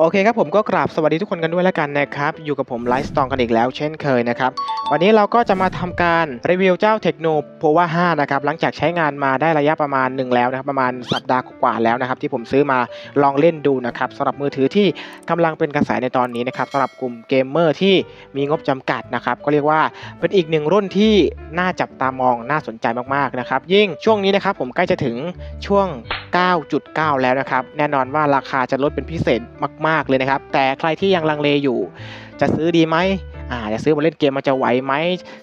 โอเคครับผมก็กราบสวัสดีทุกคนกันด้วยแล้วกันนะครับ อยู่กับผมไลฟ์สตองกันอีกแล้วเช่นเคยนะครับ วันนี้เราก็จะมาทำการรีวิวเจ้าเทคโนโพวา5นะครับ หลังจากใช้งานมาได้ระยะประมาณหนึ่งแล้วนะครับ ประมาณสัปดาห์กว่าแล้วนะครับ ที่ผมซื้อมาลองเล่นดูนะครับสำหรับมือถือที่กำลังเป็นกระแสในตอนนี้นะครับสำหรับกลุ่มเกมเมอร์ที่มีงบจำกัดนะครับก็เรียกว่าเป็นอีกหนึ่งรุ่นที่น่าจับตามองน่าสนใจมากๆนะครับยิ่งช่วงนี้นะครับผมใกล้จะถึงช่วง 9.9 แล้วนะครับแน่นอนว่าราคาจะลดเป็นพิเศษมากๆ เลยนะครับ แต่ใครที่ยังลังเลอยู่ จะซื้อดีไหมอ่าจะซื้อมาเล่นเกมมันจะไหวไหม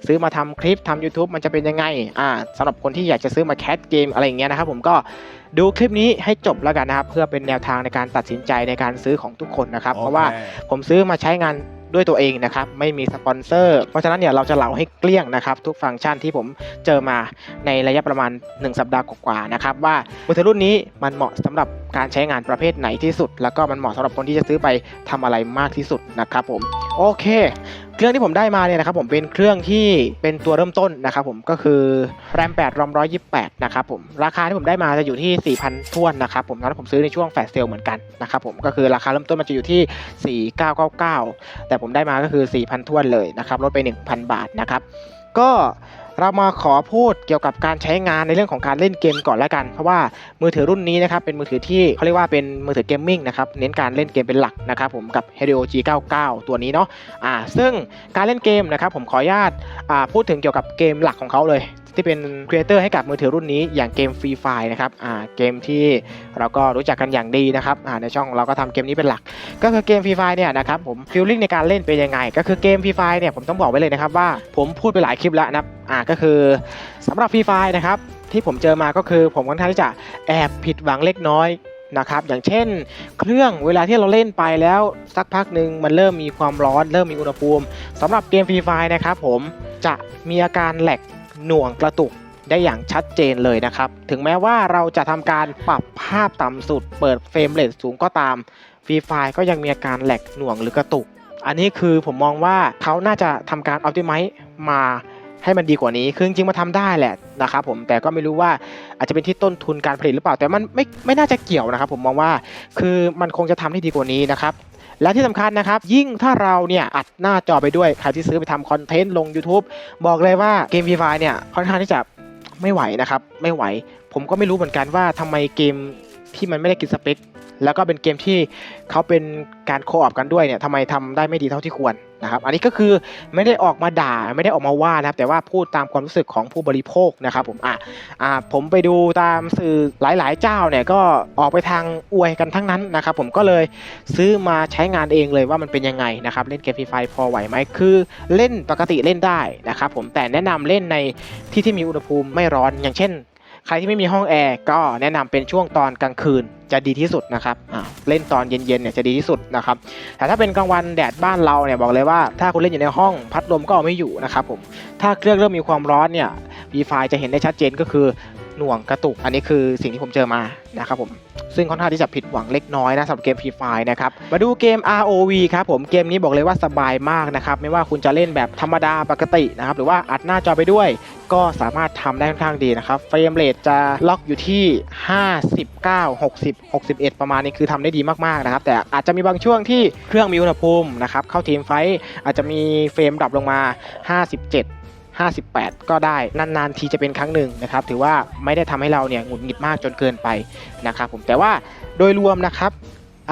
ซื้อมาทำคลิปทำ YouTube มันจะเป็นยังไงอ่าสำหรับคนที่อยากจะซื้อมาแคสเกมอะไรอย่างเงี้ยนะครับผมก็ดูคลิปนี้ให้จบแล้วกันนะครับ เพื่อเป็นแนวทางในการตัดสินใจในการซื้อของทุกคนนะครับ เพราะว่าผมซื้อมาใช้งาน ด้วยตัวเองนะครับไม่มีสปอนเซอร์เพราะฉะนั้นเนี่ยเราจะเหลาให้เกลี้ยงนะครับทุกฟังก์ชันที่ผมเจอมาในระยะประมาณ 1 สัปดาห์กว่าๆนะครับว่ามือถือรุ่นนี้มันเหมาะสำหรับการใช้งานประเภทไหนที่สุด แล้วก็มันเหมาะสำหรับคนที่จะซื้อไปทำอะไรมากที่สุดนะครับผมโอเค เครื่องที่ผมได้มาเนี่ยนะครับผมเป็นเครื่องที่เป็นตัวเริ่มต้นนะครับผมก็คือแรม8รอม128นะครับผมราคาที่ผมได้มาจะอยู่ที่ 4,000ท้วนนะครับผมตอนนั้นผมซื้อในช่วงแฟลชเซลเหมือนกันนะครับผมก็คือราคาเริ่มต้นมันจะอยู่ที่ 4999 แต่ผมได้มาก็คือ 4,000ท้วนเลยนะครับลดไป 1,000 บาทนะครับก็ เรามาขอพูดเกี่ยวกับการใช้งานในเรื่องของการเล่นเกมก่อนแล้วกัน เพราะว่ามือถือรุ่นนี้นะครับเป็นมือถือที่เขาเรียกว่าเป็นมือถือเกมมิ่งนะครับเน้นการเล่นเกมเป็นหลักนะครับผมกับ h e d i o G99 ตัวนี้เนาะอ่าซึ่งการเล่นเกมนะครับผมขออนุญาตอ่าพูดถึงเกี่ยวกับเกมหลักของเขาเลย ที่เป็นครีเอเตอร์ให้กับมือถือรุ่นนี้อย่างเกมฟรีไฟนะครับอ่าเกมที่เราก็รู้จักกันอย่างดีนะครับอ่าในช่องเราก็ทำเกมนี้เป็นหลัก ก็คือเกมฟรีไฟเนี่ยนะครับผมฟีลลิ่งในการเล่นเป็นยังไง ก็คือเกมฟรีไฟเนี่ยผมต้องบอกไว้เลยนะครับว่าผมพูดไปหลายคลิปแล้วนะอ่าก็คือสำหรับฟรีไฟนะครับที่ผมเจอมาก็คือผมค่อนข้างที่จะแอบผิดหวังเล็กน้อยนะครับอย่างเช่น เครื่องเวลาที่เราเล่นไปแล้วสักพักหนึ่งมันเริ่มมีความร้อน เริ่มมีอุณหภูมิสำหรับเกมฟรีไฟนะครับผมจะมีอาการแหลก หน่วงกระตุกได้อย่างชัดเจนเลยนะครับ ถึงแม้ว่าเราจะทำการปรับภาพต่ำสุด เปิดเฟรมเรทสูงก็ตามฟรีไฟก็ยังมีอาการแหลกหน่วงหรือกระตุก อันนี้คือผมมองว่าเขาน่าจะทำการอัลติไม e มาให้มันดีกว่านี้ คือจริงๆมาทำได้แหละนะครับผม แต่ก็ไม่รู้ว่าอาจจะเป็นที่ต้นทุนการผลิตหรือเปล่า แต่มันไม่ไม่น่าจะเกี่ยวนะครับผมมองว่า คือมันคงจะทำได้ดีกว่านี้นะครับ และที่สำคัญนะครับ ยิ่งถ้าเราเนี่ยอัดหน้าจอไปด้วย ใครที่ซื้อไปทำคอนเทนต์ลง YouTube บอกเลยว่าเกมฟรีไฟเนี่ยค่อนข้างที่จะไม่ไหวนะครับ ไม่ไหว ผมก็ไม่รู้เหมือนกันว่าทำไมเกมที่มันไม่ได้กินสเปค แล้วก็เป็นเกมที่เขาเป็นการโคออปกันด้วยเนี่ยทำไมทำได้ไม่ดีเท่าที่ควรนะครับ อันนี้ก็คือไม่ได้ออกมาด่าไม่ได้ออกมาว่านะครับ แต่ว่าพูดตามความรู้สึกของผู้บริโภคนะครับผมอะอ่าผมไปดูตามสื่อหลายๆ เจ้าเนี่ยก็ออกไปทางอวยกันทั้งนั้นนะครับผมก็เลยซื้อมาใช้งานเองเลยว่ามันเป็นยังไงนะครับเล่นเกมฟรีไฟพอไหวไหมคือเล่นปกติเล่นได้นะครับผมแต่แนะนำเล่นในที่ที่มีอุณหภูมิไม่ร้อนอย่างเช่นใครที่ไม่มีห้องแอร์ก็แนะนำเป็นช่วงตอนกลางคืน จะดีที่สุดนะครับเล่นตอนเย็นๆเนี่ยจะดีที่สุดนะครับแต่ถ้าเป็นกลางวันแดดบ้านเราเนี่ยบอกเลยว่าถ้าคุณเล่นอยู่ในห้องพัดลมก็เอาไม่อยู่นะครับผมถ้าเครื่องเริ่มมีความร้อนเนี่ยวีไฟจะเห็นได้ชัดเจนก็คือ หน่วงกระตุก อันนี้คือสิ่งที่ผมเจอมานะครับผม ซึ่งค่อนข้างที่จะผิดหวังเล็กน้อยนะสำหรับเกมฟรีไฟนะครับ มาดูเกม ROV ครับผม เกมนี้บอกเลยว่าสบายมากนะครับ ไม่ว่าคุณจะเล่นแบบธรรมดาปกตินะครับ หรือว่าอัดหน้าจอไปด้วย ก็สามารถทำได้ค่อนข้างดีนะครับ เฟรมเรทจะล็อกอยู่ที่ 59 60 61 ประมาณนี้คือทำได้ดีมากๆนะครับ แต่อาจจะมีบางช่วงที่เครื่องมีอุณหภูมินะครับ เข้าทีมไฟท์อาจจะมีเฟรมดรอปลงมา 57 58 ก็ได้นานๆทีจะเป็นครั้งหนึ่งนะครับถือว่าไม่ได้ทำให้เราเนี่ยหงุดหงิดมากจนเกินไปนะครับผมแต่ว่าโดยรวมนะครับ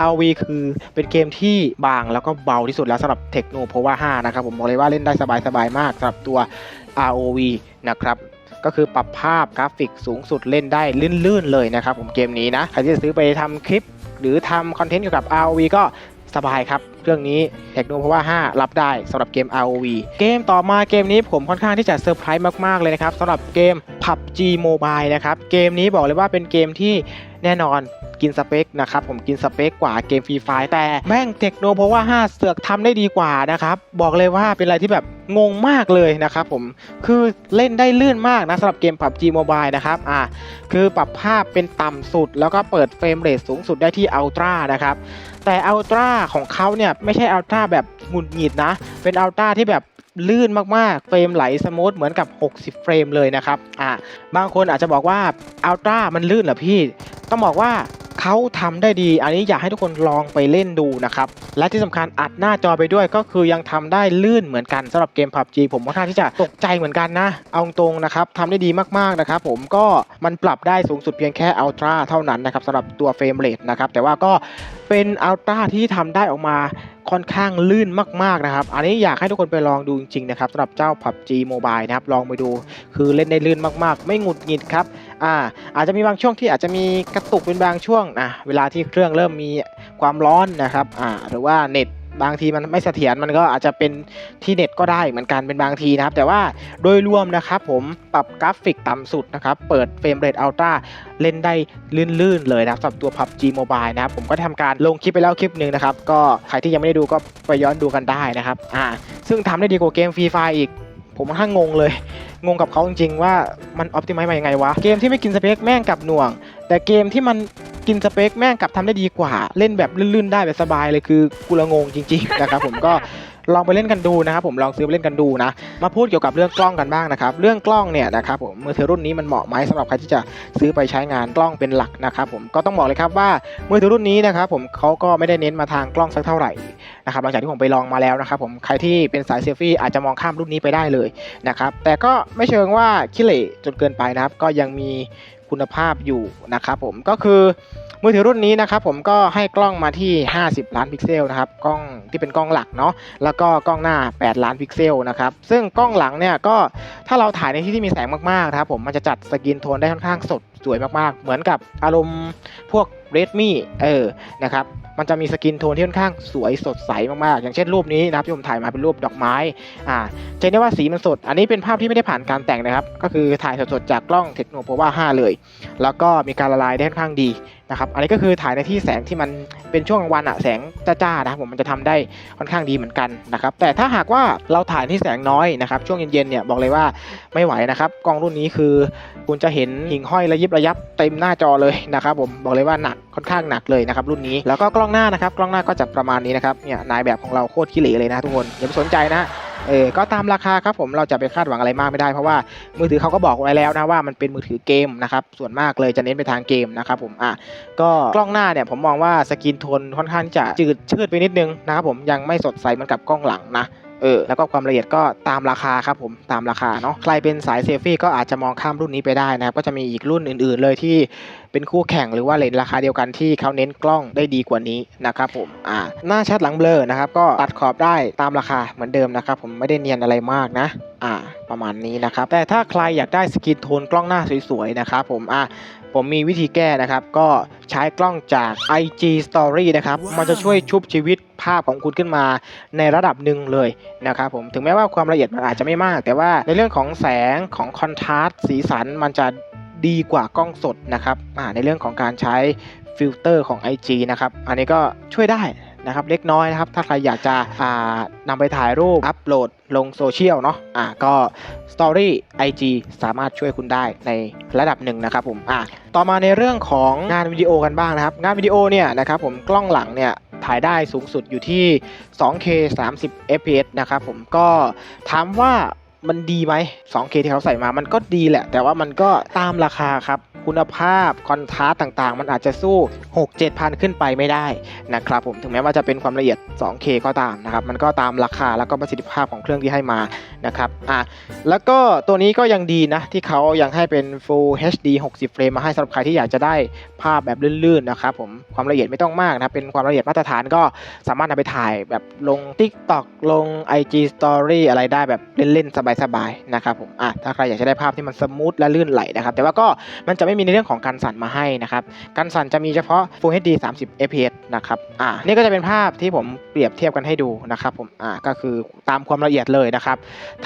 RV คือเป็นเกมที่บางแล้วก็เบาที่สุดแล้วสำหรับ Tecno p o w e r 5นะครับผมบอกเลยว่าเล่นได้สบายๆมากสำหรับตัว ROV นะครับก็คือปรับภาพกราฟิกสูงสุดเล่นได้ลื่นๆเลยนะครับผมเกมนี้นะใครที่จะซื้อไปทำคลิปหรือทำคอนเทนต์เกี่ยวกับ ROV ก็ สบายครับเครื่องนี้ Tecno p o w e r 5รับได้สำหรับเกม ROV เกมต่อมาเกมนี้ผมค่อนข้างที่จะเซอร์ไพรส์มาก ๆ เลยนะครับสำหรับเกม PUBG Mobile นะครับ เกมนี้บอกเลยว่าเป็นเกมที่แน่นอนกินสเปคนะครับผมกินสเปคกว่าเกมฟรีไฟแต่แม่งเทคโนเพราะว่า 5 เสือกทำได้ดีกว่านะครับ บอกเลยว่าเป็นอะไรที่แบบงงมากเลยนะครับผมคือเล่นได้ลื่นมากนะสำหรับเกม PUBG Mobile นะครับอ่าคือปรับภาพเป็นต่ำสุด แล้วก็เปิดเฟรมเรทสูงสุดได้ที่ Ultra นะครับ แต่อัลตร้าของเขาเนี่ยไม่ใช่อัลตร้าแบบหงุดหงิดนะ เป็นอัลตร้าที่แบบลื่นมากๆ เฟรมไหลสมูทเหมือนกับ 60 เฟรมเลยนะครับ อ่าบางคนอาจจะบอกว่าอัลตร้ามันลื่นเหรอพี่ ต้องบอกว่า เขาทำได้ดี อันนี้อยากให้ทุกคนลองไปเล่นดูนะครับ และที่สำคัญอัดหน้าจอไปด้วยก็คือยังทำได้ลื่นเหมือนกันสำหรับเกม PUBG ผมค่อนข้างที่จะตกใจเหมือนกันนะ เอาตรงนะครับทำได้ดีมากๆนะครับผมก็มันปรับได้สูงสุดเพียงแค่ Ultra เท่านั้นนะครับสำหรับตัวเฟรมเรทนะครับแต่ว่าก็เป็น Ultra ที่ทำได้ออกมาค่อนข้างลื่นมากๆนะครับ อันนี้อยากให้ทุกคนไปลองดูจริงๆนะครับสำหรับเจ้า PUBG Mobile นะครับ ลองไปดู คือเล่นได้ลื่นมากๆ ไม่หงุดหงิดครับ อ่าอาจจะมีบางช่วงที่อาจจะมีกระตุกเป็นบางช่วงอะเวลาที่เครื่องเริ่มมีความร้อนนะครับอ่าหรือว่าเน็ตบางทีมันไม่เสถียรมันก็อาจจะเป็นที่เน็ตก็ได้เหมือนกันเป็นบางทีนะครับ แต่ว่าโดยรวมนะครับผมปรับกราฟิกต่ำสุดนะครับ เปิดเฟรมเรทอัลตร้าเล่นได้ลื่นๆเลยนะครับสำหรับตัว PUBG Mobile นะครับ ผมก็ทำการลงคลิปไปแล้วคลิปหนึ่งนะครับ ก็ใครที่ยังไม่ได้ดูก็ไปย้อนดูกันได้นะครับอ่าซึ่งทำได้ดีกว่าเกมฟรีไฟอีก ผมค่อนข้างงงเลย งงกับเขาจริงๆ ว่ามันออพติไม e มายังไงวะ เกมที่ไม่กินสเปคแม่งกับหน่วง แต่เกมที่มันกินสเปคแม่งกับทำได้ดีกว่า เล่นแบบลื่นๆ ได้แบบสบายเลยคือกูละงงจริงๆนะครับผมก็ ลองไปเล่นกันดูนะครับผมลองซื้อไปเล่นกันดูนะมาพูดเกี่ยวกับเรื่องกล้องกันบ้างนะครับเรื่องกล้องเนี่ยนะครับผมมือถือรุ่นนี้มันเหมาะไหมสำหรับใครที่จะซื้อไปใช้งานกล้องเป็นหลักนะครับผมก็ต้องบอกเลยครับว่ามือถือรุ่นนี้นะครับผมเขาก็ไม่ได้เน้นมาทางกล้องสักเท่าไหร่นะครับหลังจากที่ผมไปลองมาแล้วนะครับผมใครที่เป็นสายเซลฟี่อาจจะมองข้ามรุ่นนี้ไปได้เลยนะครับแต่ก็ไม่เชิงว่าขี้เหร่จนเกินไปนะครับก็ยังมีคุณภาพอยู่นะครับผมก็คือ มือถือรุ่นนี้นะครับผมก็ให้กล้องมาที่ 50 ล้านพิกเซลนะครับกล้องที่เป็นกล้องหลักเนาะแล้วก็กล้องหน้า 8 ล้านพิกเซลนะครับซึ่งกล้องหลังเนี่ยก็ถ้าเราถ่ายในที่ที่มีแสงมากๆนะครับผมมันจะจัดสกินโทนได้ค่อนข้างสดสวยมากๆ เหมือนกับอารมณ์พวก Redmi เออนะครับมันจะมีสกินโทนที่ค่อนข้างสวยสดใสมากๆ อย่างเช่นรูปนี้นะครับที่ผมถ่ายมาเป็นรูปดอกไม้อ่าจะเห็นได้ว่าสีมันสด อันนี้เป็นภาพที่ไม่ได้ผ่านการแต่งนะครับ ก็คือถ่ายสดๆจากกล้องเทคโนโ o วา5 เลย แล้วก็มีการละลายได้ค่อนข้างดี นะครับอันนี้ก็คือถ่ายในที่แสงที่มันเป็นช่วงกลางวันอะแสงจ้าๆนะครับผมมันจะทำได้ค่อนข้างดีเหมือนกันนะครับแต่ถ้าหากว่าเราถ่ายที่แสงน้อยนะครับช่วงเย็นๆเนี่ยบอกเลยว่าไม่ไหวนะครับกล้องรุ่นนี้คือคุณจะเห็นหิ่งห้อยระยิบระยับเต็มหน้าจอเลยนะครับผมบอกเลยว่าหนักค่อนข้างหนักเลยนะครับรุ่นนี้แล้วก็กล้องหน้านะครับกล้องหน้าก็จะประมาณนี้นะครับเนี่ยนายแบบของเราโคตรขี้เหร่เลยนะทุกคนอย่าไปสนใจนะ เออก็ตามราคาครับผมเราจะไปคาดหวังอะไรมากไม่ได้เพราะว่ามือถือเขาก็บอกไว้แล้วนะว่ามันเป็นมือถือเกมนะครับส่วนมากเลยจะเน้นไปทางเกมนะครับผมอะก็กล้องหน้าเนี่ยผมมองว่าสกินโทนค่อนข้างจะจืดชืดไปนิดนึงนะครับผมยังไม่สดใสเหมือนกับกล้องหลังนะ เออแล้วก็ความละเอียดก็ตามราคาครับผมตามราคาเนาะใครเป็นสายเซลฟี่ก็อาจจะมองข้ามรุ่นนี้ไปได้นะครับก็จะมีอีกรุ่นอื่น ๆ เลยที่เป็นคู่แข่งหรือว่าเลนราคาเดียวกันที่เขาเน้นกล้องได้ดีกว่านี้นะครับผมอ่าหน้าชัดหลังเบลอนะครับก็ตัดขอบได้ตามราคาเหมือนเดิมนะครับผมไม่ได้เนียนอะไรมากนะอ่าประมาณนี้นะครับแต่ถ้าใครอยากได้สกินโทนกล้องหน้าสวยๆนะครับผมอะ ผมมีวิธีแก้นะครับ ก็ใช้กล้องจาก IG Story นะครับ มันจะช่วยชุบชีวิตภาพของคุณขึ้นมาในระดับหนึ่งเลยนะครับผมถึงแม้ว่าความละเอียดมันอาจจะไม่มาก แต่ว่าในเรื่องของแสงของคอนทราสต์สีสันมันจะดีกว่ากล้องสดนะครับอ่าในเรื่องของการใช้ฟิลเตอร์ของ IG นะครับ อันนี้ก็ช่วยได้ นะครับเล็กน้อยนะครับ ถ้าใครอยากจะอ่านำไปถ่ายรูปอัปโหลดลงโซเชียลเนาะอ่าก็ Story IG สามารถช่วยคุณได้ในระดับหนึ่งนะครับผมอะต่อมาในเรื่องของงานวิดีโอกันบ้างนะครับ งานวิดีโอเนี่ยนะครับผมกล้องหลังเนี่ยถ่ายได้สูงสุดอยู่ที่ 2K 30 fps นะครับผมก็ถามว่า มันดีไหม 2K ที่เขาใส่มามันก็ดีแหละ แต่ว่ามันก็ตามราคาครับ คุณภาพคอนทราสต์ต่างๆ มันอาจจะสู้ 6 7พันขึ้นไปไม่ได้นะครับผมถึงแม้ว่าจะเป็นความละเอียด 2K ก็ตามนะครับ มันก็ตามราคาแล้วก็ประสิทธิภาพของเครื่องที่ให้มานะครับอะแล้วก็ตัวนี้ก็ยังดีนะ ที่เขายังให้เป็น Full HD 60 เฟรมมาให้สำหรับใครที่อยากจะได้ภาพแบบลื่นๆนะครับผมความละเอียดไม่ต้องมากนะเป็นความละเอียดมาตรฐานก็สามารถนำไปถ่ายแบบลง TikTok ลง IG Story อะไรได้แบบเล่นๆสบายๆนะครับผมอะถ้าใครอยากจะได้ภาพที่มันสมูทและลื่นไหลนะครับ แต่ว่าก็มันจะไม่มีในเรื่องของการสั่นมาให้นะครับการสั่นจะมีเฉพาะ Full HD 30 fps นะครับอะนี่ก็จะเป็นภาพที่ผมเปรียบเทียบกันให้ดูนะครับผมอะก็คือตามความละเอียดเลยนะครับ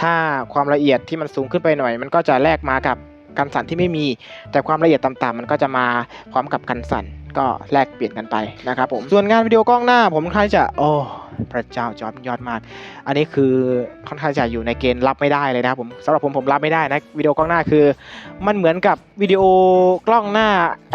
ถ้าความละเอียดที่มันสูงขึ้นไปหน่อย มันก็จะแลกมากับ กันสั่นที่ไม่มี แต่ความละเอียดต่ำๆมันก็จะมาพร้อมกับกันสั่นก็แลกเปลี่ยนกันไปนะครับผมส่วนงานวิดีโอกล้องหน้า ผมค่อนข้างจะโอ้พระเจ้าจอดยอดมาก อันนี้คือค่อนข้างจะอยู่ในเกณฑ์รับไม่ได้เลยนะครับผมสำหรับผมผมรับไม่ได้นะวิดีโอกล้องหน้าคือ มันเหมือนกับวิดีโอกล้องหน้า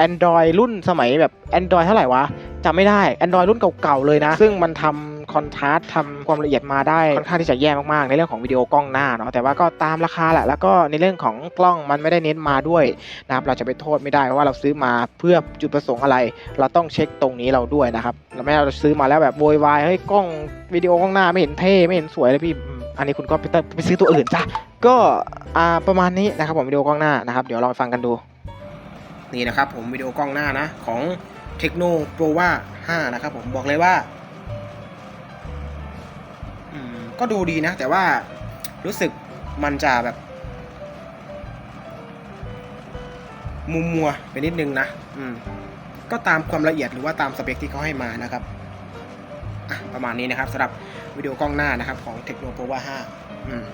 Android รุ่นสมัยแบบ Android เท่าไหร่วะจำไม่ได้ Android รุ่นเก่าๆเลยนะ ซึ่งมันทำ คอนทราสต์ทำความละเอียดมาได้ค่อนข้างที่จะแย่มากๆ ในเรื่องของวิดีโอกล้องหน้าเนาะแต่ว่าก็ตามราคาแหละแล้วก็ในเรื่องของกล้องมันไม่ได้เน้นมาด้วยนะครับเราจะไปโทษไม่ได้ว่าเราซื้อมาเพื่อจุดประสงค์อะไร เราต้องเช็คตรงนี้เราด้วยนะครับเราไม่เราซื้อมาแล้วแบบโวยวายเฮ้ยกล้องวิดีโอกล้องหน้าไม่เห็นเท่ไม่เห็นสวยเลยพี่อันนี้คุณก็ไปไปซื้อตัวอื่นจ้ะก็อ่าประมาณนี้นะครับผมวิดีโอกล้องหน้านะครับเดี๋ยวเราไปฟังกันดูนี่นะครับผมวิดีโอกล้องหน้านะของเทคโนโปรว่า5นะครับผมบอกเลยว่า ก็ดูดีนะ แต่ว่ารู้สึกมันจะแบบมุมมัวไปนิดนึงนะ อืม ก็ตามความละเอียดหรือว่าตามสเปคที่เขาให้มานะครับ อะ ประมาณนี้นะครับสำหรับวิดีโอกล้องหน้านะครับของเทคโนโปรว่า5อืม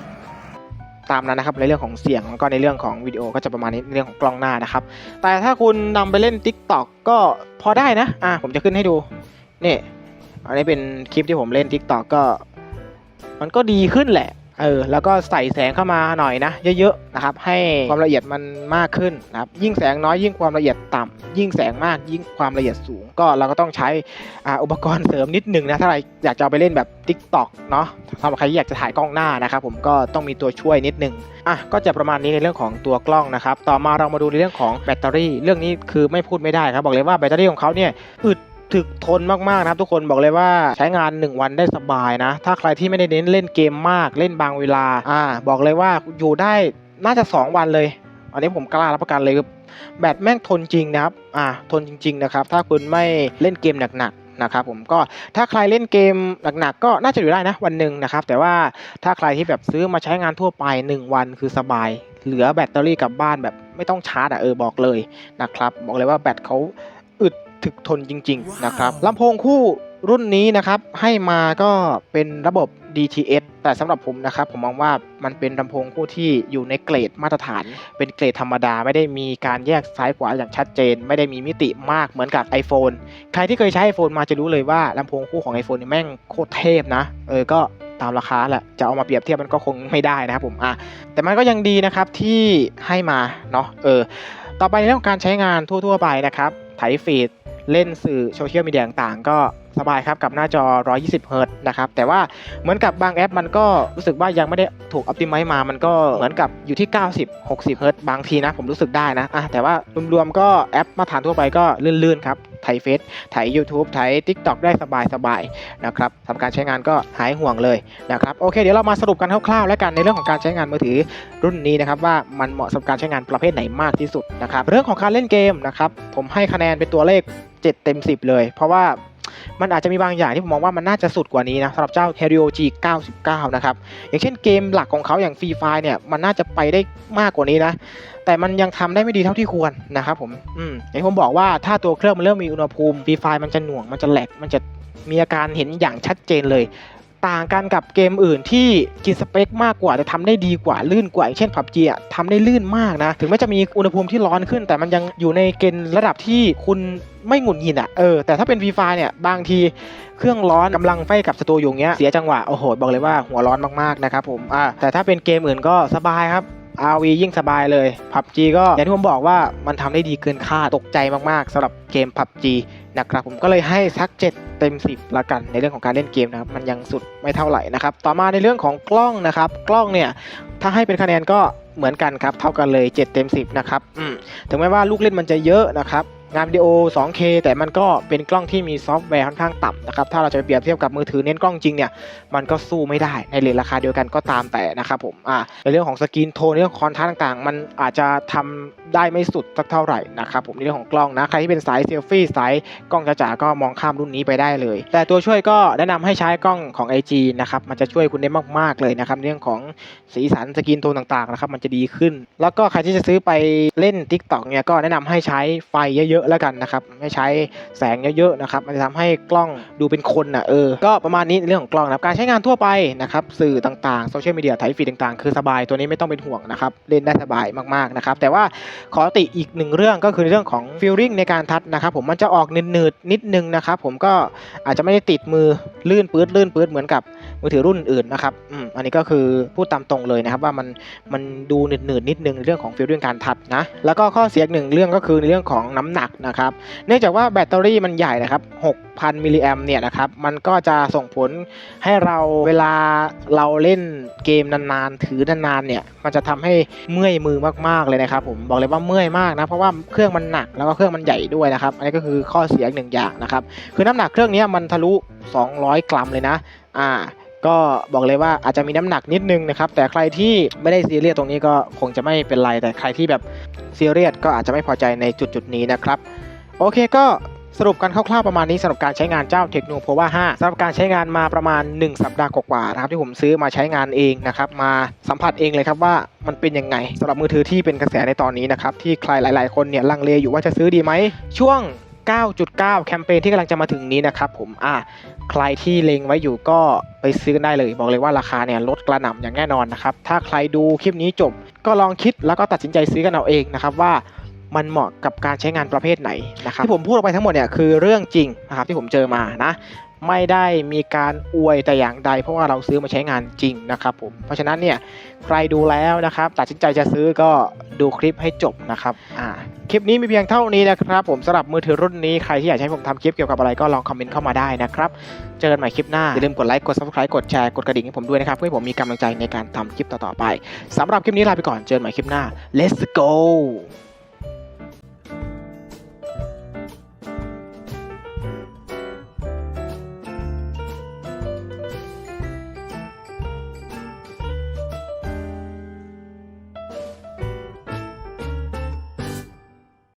ตามนั้นนะครับในเรื่องของเสียงแล้วก็ในเรื่องของวิดีโอก็จะประมาณนี้เรื่องของกล้องหน้านะครับ แต่ถ้าคุณนำไปเล่น Tik t o อกก็พอได้นะ อะผมจะขึ้นให้ดู นี่ อันนี้เป็นคลิปที่ผมเล่น Tik t o อกก็ มันก็ดีขึ้นแหละเออแล้วก็ใส่แสงเข้ามาหน่อยนะ เยอะๆนะครับ ให้ความละเอียดมันมากขึ้นนะครับ ยิ่งแสงน้อยยิ่งความละเอียดต่ำยิ่งแสงมากยิ่งความละเอียดสูง ก็เราก็ต้องใช้อุปกรณ์เสริมนิดนึงนะถ้าเรอยากจะเอาไปเล่นแบบ Tik t o อกเนาะสำหรับใครอยากจะถ่ายกล้องหน้านะครับผมก็ต้องมีตัวช่วยนิดนึงอะก็จะประมาณนี้ในเรื่องของตัวกล้องนะครับ ต่อมาเรามาดูในเรื่องของแบตเตอรี่ เรื่องนี้คือไม่พูดไม่ได้ครับบอกเลยว่าแบตเตอรี่ของเขาเนี่ยอึด ถึกทนมากๆนะครับทุกคนบอกเลยว่าใช้งาน 1 วันได้สบายนะ ถ้าใครที่ไม่ได้เน้นเล่นเกมมากเล่นบางเวลาอ่าบอกเลยว่าอยู่ได้น่าจะ 2 วันเลย อันนี้ผมกล้ารับประกันเลยแบตแม่งทนจริงนะครับอ่าทนจริง ๆ นะครับ ถ้าคุณไม่เล่นเกมหนักๆนะครับผมก็ถ้าใครเล่นเกมหนักๆก็น่าจะอยู่ได้นะวันหนึ่งนะครับ แต่ว่าถ้าใครที่แบบซื้อมาใช้งานทั่วไป 1 วันคือสบาย เหลือแบตเตอรี่กลับบ้านแบบไม่ต้องชาร์จอะเออบอกเลยนะครับ บอกเลยว่าแบตเขา ถึกทนจริง ๆ นะครับลำโพงคู่รุ่นนี้นะครับให้มาก็เป็นระบบ DTS แต่สำหรับผมนะครับ ผมมองว่ามันเป็นลำโพงคู่ที่อยู่ในเกรดมาตรฐาน เป็นเกรดธรรมดาไม่ได้มีการแยกซ้ายขวาอย่างชัดเจน ไม่ได้มีมิติมากเหมือนกับ iPhone ใครที่เคยใช้ iPhone มาจะรู้เลยว่าลำโพงคู่ของ iPhone นี่แม่งโคตรเทพนะ เออก็ตามราคาแหละจะเอามาเปรียบเทียบมันก็คงไม่ได้นะครับผมอะแต่มันก็ยังดีนะครับที่ให้มาเนาะเออต่อไปในเรื่องของการใช้งานทั่ว ๆ ไปนะครับ ไถฟีดเล่นสื่อโซเชียลมีเดียต่างๆ ก็สบายครับกับหน้าจอ 120เฮิรตนะครับ แต่ว่าเหมือนกับบางแอปมันก็รู้สึกว่ายังไม่ได้ถูกอัพติไม e มา มันก็เหมือนกับอยู่ที่ 90 60เฮิรตบางทีนะ ผมรู้สึกได้นะอะแต่ว่ารวมๆก็แอปมาตรฐานทั่วไปก็ลื่นๆครับ ไถเฟซไถ YouTube ไถ TikTok ได้สบายๆนะครับทำการใช้งานก็หายห่วงเลยนะครับโอเคเดี๋ยวเรามาสรุปกันคร่าวๆ แล้วกันในเรื่องของการใช้งานมือถือรุ่นนี้นะครับว่ามันเหมาะสำหรับการใช้งานประเภทไหนมากที่สุดนะครับเรื่องของการเล่นเกมนะครับผมให้คะแนนเป็นตัวเลข 7 เต็ม 10 เลย เพราะว่า มันอาจจะมีบางอย่างที่ผมมองว่ามันน่าจะสุดกว่านี้นะสำหรับเจ้า h e r i o G 99 นะครับ อย่างเช่นเกมหลักของเขาอย่างฟรีไฟเนี่ยมันน่าจะไปได้มากกว่านี้นะ แต่มันยังทำได้ไม่ดีเท่าที่ควรนะครับผมอืมอย่างผมบอกว่าถ้าตัวเครื่องมันเริ่มมีอุณหภูมิฟรีไฟมันจะหน่วงมันจะแหลกมันจะมีอาการเห็นอย่างชัดเจนเลย ต่างกันกับเกมอื่นที่กินสเปคมากกว่าแต่ทำได้ดีกว่าลื่นกว่าอย่างเช่น PUBG อะทำได้ลื่นมากนะ ถึงแม้จะมีอุณหภูมิที่ร้อนขึ้น แต่มันยังอยู่ในเกณฑ์ระดับที่คุณไม่หงุดหงิดอะเออแต่ถ้าเป็น Free Fire เนี่ยบางทีเครื่องร้อนกำลังไฟกับศัตรูอยู่เงี้ยเสียจังหวะโอ้โหบอกเลยว่าหัวร้อนมากๆนะครับผมอ่าแต่ถ้าเป็นเกมอื่นก็สบายครับ RV ยิ่งสบายเลย PUBG ก็อย่างที่ผมบอกว่ามันทำได้ดีเกินคาดตกใจมากๆสำหรับเกม PUBG นะครับผมก็เลยให้สัก 7 เต็ม 10ละกันในเรื่องของการเล่นเกมนะครับมันยังสุดไม่เท่าไหร่นะครับต่อมาในเรื่องของกล้องนะครับ กล้องเนี่ยถ้าให้เป็นคะแนนก็เหมือนกันครับเท่ากันเลย 7 เต็ม 10 นะครับถึงแม้ว่าลูกเล่นมันจะเยอะนะครับ งานวิดีโอ 2K แต่มันก็เป็นกล้องที่มีซอฟต์แวร์ค่อนข้างต่ำนะครับถ้าเราจะไปเปรียบเทียบกับมือถือเน้นกล้องจริงเนี่ยมันก็สู้ไม่ได้ในเลทราคาเดียวกันก็ตามแต่นะครับผมอ่าในเรื่องของสกรีนโทนเรื่องคอนทราสต์ต่างๆ มันอาจจะทำได้ไม่สุดสักเท่าไหร่นะครับผมในเรื่องของกล้องนะใครที่เป็นสายเซลฟี่สายกล้องจ๋าๆก็มองข้ามรุ่นนี้ไปได้เลย แต่ตัวช่วยก็แนะนำให้ใช้กล้องของ IG นะครับมันจะช่วยคุณได้มากๆเลยนะครับเรื่องของสีสันสกรีนโทนต่างๆนะครับมันจะดีขึ้น แล้วก็ใครที่จะซื้อไปเล่น TikTok เนี่ยก็แนะนำให้ใช้ไฟเยอะๆแล้วกันนะครับให้ใช้แสงเยอะๆนะครับมันจะทำให้กล้องดูเป็นคนอะเออก็ประมาณนี้เรื่องของกล้องนะครับการใช้งานทั่วไปนะครับสื่อต่างๆโซเชียลมีเดียไถฟีดต่างๆ คือสบายตัวนี้ไม่ต้องเป็นห่วงนะครับเล่นได้สบายมากๆนะครับแต่ว่าขอติอีกหนึ่งเรื่องก็คือในเรื่องของฟีลลิ่งในการทัดนะครับผมมันจะออกหนืดๆนิดนึงนะครับผมก็อาจจะไม่ได้ติดมือลื่นปื๊ดลื่นปื๊ดเหมือนกับ มือถือรุ่นอื่นนะครับอืมอันนี้ก็คือพูดตามตรงเลยนะครับว่ามันมันดูหนืดๆนิดนึงเรื่องของฟิลลิ่องการทัดนะแล้วก็ข้อเสียอีกหนึ่งเรื่องก็คือในเรื่องของน้ำหนักนะครับเนื่องจากว่าแบตเตอรี่มันใหญ่นะครับ6,000มิลลิแอมเนี่ยนะครับมันก็จะส่งผลให้เราเวลาเราเล่นเกมนานๆ ถือนานๆเนี่ยมันจะทำให้เมื่อยมือมากๆเลยนะครับผมบอกเลยว่าเมื่อยมากนะเพราะว่าเครื่องมันหนักแล้วก็เครื่องมันใหญ่ด้วยนะครับอันนี้ก็คือข้อเสียอีกหนึ่งอย่างนะครับคือน้ำหนักเครื่องนี้มันทะลุ 200 กรัมเลยนะอ่า ก็บอกเลยว่าอาจจะมีน้ำหนักนิดนึงนะครับ แต่ใครที่ไม่ได้ซีเรียสตรงนี้ก็คงจะไม่เป็นไร แต่ใครที่แบบซีเรียสก็อาจจะไม่พอใจในจุดจุดนี้นะครับ โอเคก็สรุปกันคร่าวๆประมาณนี้สำหรับการใช้งานเจ้า Tecno p o v a 5สำหรับการใช้งานมาประมาณ 1 สัปดาห์กว่าๆนะครับที่ผมซื้อมาใช้งานเองนะครับมาสัมผัสเองเลยครับว่ามันเป็นยังไงสำหรับมือถือที่เป็นกระแสในตอนนี้นะครับที่ใครหลาย ๆ คนเนี่ยลังเลอยู่ว่าจะซื้อดีไหมช่วง 9.9 แคมเปญที่กำลังจะมาถึงนี้นะครับผมอะใครที่เล็งไว้อยู่ก็ไปซื้อกันได้เลย บอกเลยว่าราคาเนี่ยลดกระหน่ำอย่างแน่นอนนะครับ ถ้าใครดูคลิปนี้จบ ก็ลองคิดแล้วก็ตัดสินใจซื้อกันเอาเองนะครับว่ามันเหมาะกับการใช้งานประเภทไหนนะครับที่ผมพูดออกไปทั้งหมดเนี่ยคือเรื่องจริงนะครับที่ผมเจอมานะ ไม่ได้มีการอวยแต่อย่างใด เพราะว่าเราซื้อมาใช้งานจริงนะครับผมเพราะฉะนั้นเนี่ยใครดูแล้วนะครับตัดสินใจจะซื้อก็ดูคลิปให้จบนะครับอ่าคลิปนี้มีเพียงเท่านี้นะครับผมสำหรับมือถือรุ่นนี้ใครที่อยากให้ผมทำคลิปเกี่ยวกับอะไรก็ลองคอมเมนต์เข้ามาได้นะครับเจอกันใหม่คลิปหน้าอย่าลืมกดไลค์กด subscribe กดแชร์กดกระดิ่งให้ผมด้วยนะครับเพื่อให้ผมมีกำลังใจในการทำคลิปต่อๆไปสำหรับคลิปนี้ลาไปก่อนเจอกันใหม่คลิปหน้า let's go